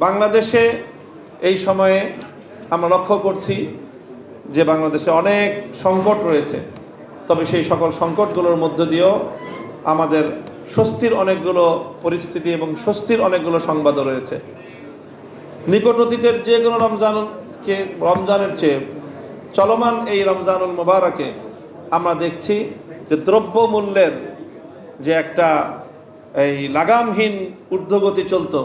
বাংলাদেশে এই সময়ে আমরা লক্ষ্য করছি যে বাংলাদেশে অনেক সংকট রয়েছে। তবে সেই সকল সংকটগুলোর মধ্য দিয়েও আমাদের স্বস্তির অনেকগুলো পরিস্থিতি এবং স্বস্তির অনেকগুলো সংবাদও রয়েছে। নিকট অতীতের যে কোনো রমজানকে, রমজানের চেয়ে চলমান এই রমজানুল মোবারকে আমরা দেখছি যে দ্রব্য মূল্যের যে একটা এই লাগামহীন ঊর্ধ্বগতি চলতো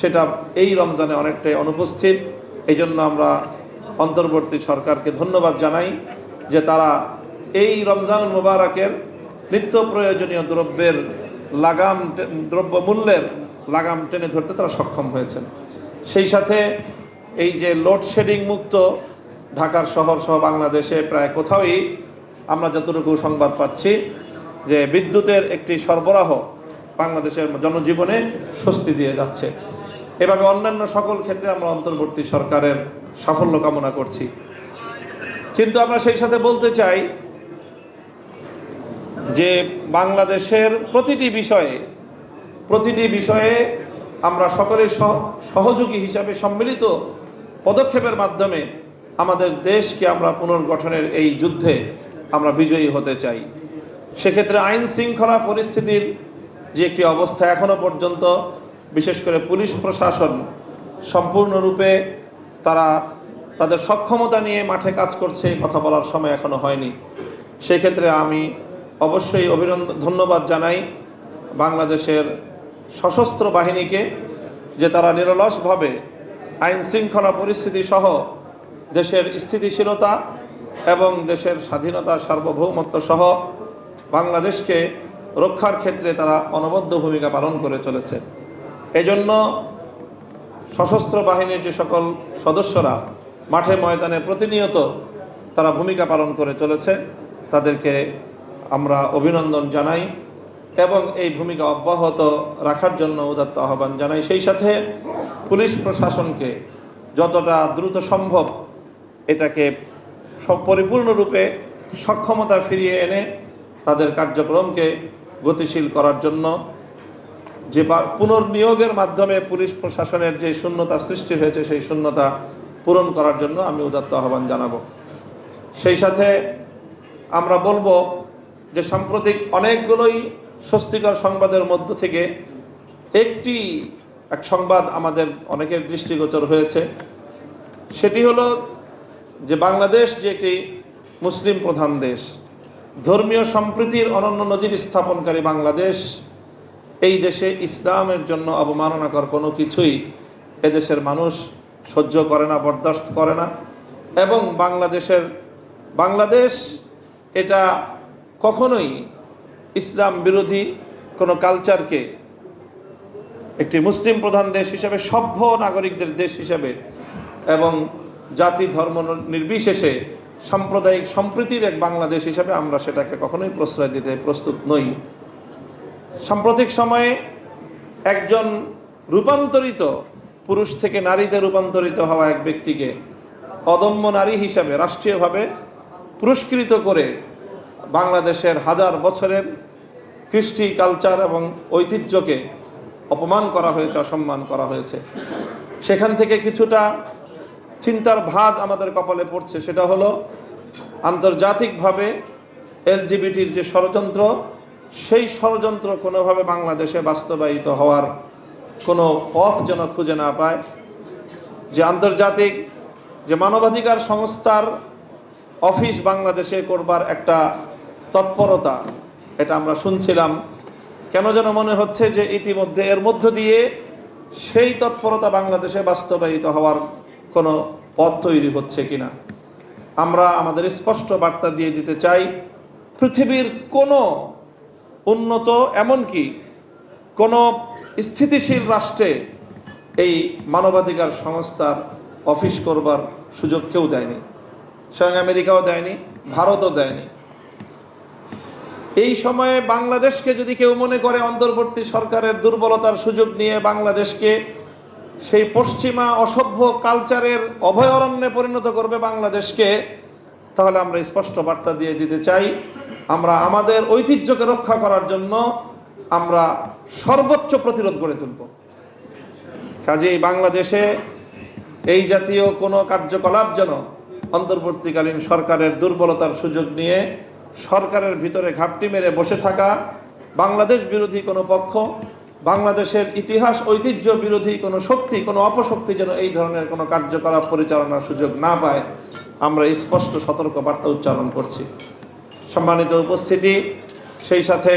সেটা এই রমজানে অনেকটাই অনুপস্থিত। এই জন্য আমরা অন্তর্বর্তী সরকারকে ধন্যবাদ জানাই যে তারা এই রমজানুল মোবারকের নিত্য প্রয়োজনীয় দ্রব্যের লাগাম দ্রব্য মূল্যের লাগাম টেনে ধরতে তারা সক্ষম হয়েছেন। সেই সাথে এই যে লোডশেডিং মুক্ত ঢাকার শহর সহ বাংলাদেশে প্রায় কোথাওই আমরা যতটুকু সংবাদ পাচ্ছি যে বিদ্যুতের একটি সরবরাহ বাংলাদেশের জনজীবনে স্বস্তি দিয়ে যাচ্ছে। এভাবে অন্যান্য সকল ক্ষেত্রে আমরা অন্তর্বর্তী সরকারের সাফল্য কামনা করছি। কিন্তু আমরা সেই সাথে বলতে চাই যে বাংলাদেশের প্রতিটি বিষয়ে প্রতিটি বিষয়ে আমরা সকলের সহ- সহযোগী হিসাবে সম্মিলিত পদক্ষেপের মাধ্যমে আমাদের দেশকে আমরা পুনর্গঠনের এই যুদ্ধে আমরা বিজয়ী হতে চাই। সেক্ষেত্রে আইন শৃঙ্খলা পরিস্থিতির যে একটি অবস্থা এখনও পর্যন্ত বিশেষ করে পুলিশ প্রশাসন সম্পূর্ণরূপে তারা তাদের সক্ষমতা নিয়ে মাঠে কাজ করছে কথা বলার সময় এখনও হয়নি। সেক্ষেত্রে আমি অবশ্যই অভিনন্দন ধন্যবাদ জানাই বাংলাদেশের সশস্ত্র বাহিনীকে যে তারা নিরলসভাবে আইন শৃঙ্খলা পরিস্থিতি সহ দেশের স্থিতিশীলতা এবং দেশের স্বাধীনতা, সার্বভৌমত্ব সহ বাংলাদেশকে রক্ষার ক্ষেত্রে তারা অনবদ্য ভূমিকা পালন করে চলেছে। এজন্য সশস্ত্র বাহিনীর যে সকল সদস্যরা মাঠে ময়দানে প্রতিনিয়ত তারা ভূমিকা পালন করে চলেছে, তাদেরকে আমরা অভিনন্দন জানাই এবং এই ভূমিকা অব্যাহত রাখার জন্য উদাত্ত আহ্বান জানাই। সেই সাথে পুলিশ প্রশাসনকে যতটা দ্রুত সম্ভব এটাকে পরিপূর্ণরূপে সক্ষমতা ফিরিয়ে এনে তাদের কার্যক্রমকে গতিশীল করার জন্য যে পুনর্নিয়োগের মাধ্যমে পুলিশ প্রশাসনের যে শূন্যতা সৃষ্টি হয়েছে, সেই শূন্যতা পূরণ করার জন্য আমি উদাত্ত আহ্বান জানাব। সেই সাথে আমরা বলব যে সাম্প্রতিক অনেকগুলোই স্বস্তিকর সংবাদের মধ্য থেকে একটি এক সংবাদ আমাদের অনেকের দৃষ্টিগোচর হয়েছে। সেটি হলো যে বাংলাদেশ যে একটি মুসলিম প্রধান দেশ, ধর্মীয় সম্প্রীতির অনন্য নজির স্থাপনকারী বাংলাদেশ এই দেশে ইসলামের জন্য অবমাননাকর কোনো কিছুই এদেশের মানুষ সহ্য করে না, বরদাস্ত করে না। এবং বাংলাদেশের, বাংলাদেশ এটা কখনোই ইসলাম বিরোধী কোনো কালচারকে একটি মুসলিম প্রধান দেশ হিসেবে, সভ্য নাগরিকদের দেশ হিসেবে এবং জাতি ধর্ম নির্বিশেষে সাম্প্রদায়িক সম্প্রীতির এক বাংলাদেশ হিসেবে আমরা সেটাকে কখনোই প্রশ্রয় দিতে প্রস্তুত নই। সাম্প্রতিক সময়ে একজন রূপান্তরিত পুরুষ থেকে নারীতে রূপান্তরিত হওয়া এক ব্যক্তিকে অদম্য নারী হিসাবে রাষ্ট্রীয়ভাবে পুরস্কৃত করে বাংলাদেশের হাজার বছরের কৃষ্টি কালচার এবং ঐতিহ্যকে অপমান করা হয়েছে, অসম্মান করা হয়েছে। সেখান থেকে কিছুটা চিন্তার ভাঁজ আমাদের কপালে পড়ছে। সেটা হলো আন্তর্জাতিকভাবে এলজিবিটির যে ষড়যন্ত্র সেই ষড়যন্ত্র কোনোভাবে বাংলাদেশে বাস্তবায়িত হওয়ার কোনো পথ যেন খুঁজে না পায়। যে আন্তর্জাতিক, যে মানবাধিকার সংস্থার অফিস বাংলাদেশে করবার একটা তৎপরতা, এটা আমরা শুনছিলাম। কেন যেন মনে হচ্ছে যে ইতিমধ্যে এর মধ্য দিয়ে সেই তৎপরতা বাংলাদেশে বাস্তবায়িত হওয়ার কোনো পথ তৈরি হচ্ছে কিনা? আমরা আমাদের স্পষ্ট বার্তা দিয়ে দিতে চাই, পৃথিবীর কোনো উন্নত, এমনকি কোনো স্থিতিশীল রাষ্ট্রে এই মানবাধিকার সংস্থার অফিস করবার সুযোগ কেউ দেয়নি। স্বয়ং আমেরিকাও দেয়নি, ভারতও দেয়নি। এই সময়ে বাংলাদেশকে যদি কেউ মনে করে অন্তর্বর্তী সরকারের দুর্বলতার সুযোগ নিয়ে বাংলাদেশকে সেই পশ্চিমা অসভ্য কালচারের অভয়ারণ্যে পরিণত করবে বাংলাদেশকে, তাহলে আমরা স্পষ্ট বার্তা দিয়ে দিতে চাই আমরা আমাদের ঐতিহ্যকে রক্ষা করার জন্য আমরা সর্বোচ্চ প্রতিরোধ গড়ে তুলব। কাজেই বাংলাদেশে এই জাতীয় কোনো কার্যকলাপ যেন অন্তর্বর্তীকালীন সরকারের দুর্বলতার সুযোগ নিয়ে সরকারের ভিতরে ঘাপটি মেরে বসে থাকা বাংলাদেশ বিরোধী কোনো পক্ষ, বাংলাদেশের ইতিহাস ঐতিহ্য বিরোধী কোনো শক্তি, কোনো অপশক্তি যেন এই ধরনের কোনো কার্যকলাপ পরিচালনার সুযোগ না পায়, আমরা স্পষ্ট সতর্ক বার্তা উচ্চারণ করছি। সম্মানিত উপস্থিতি। সেই সাথে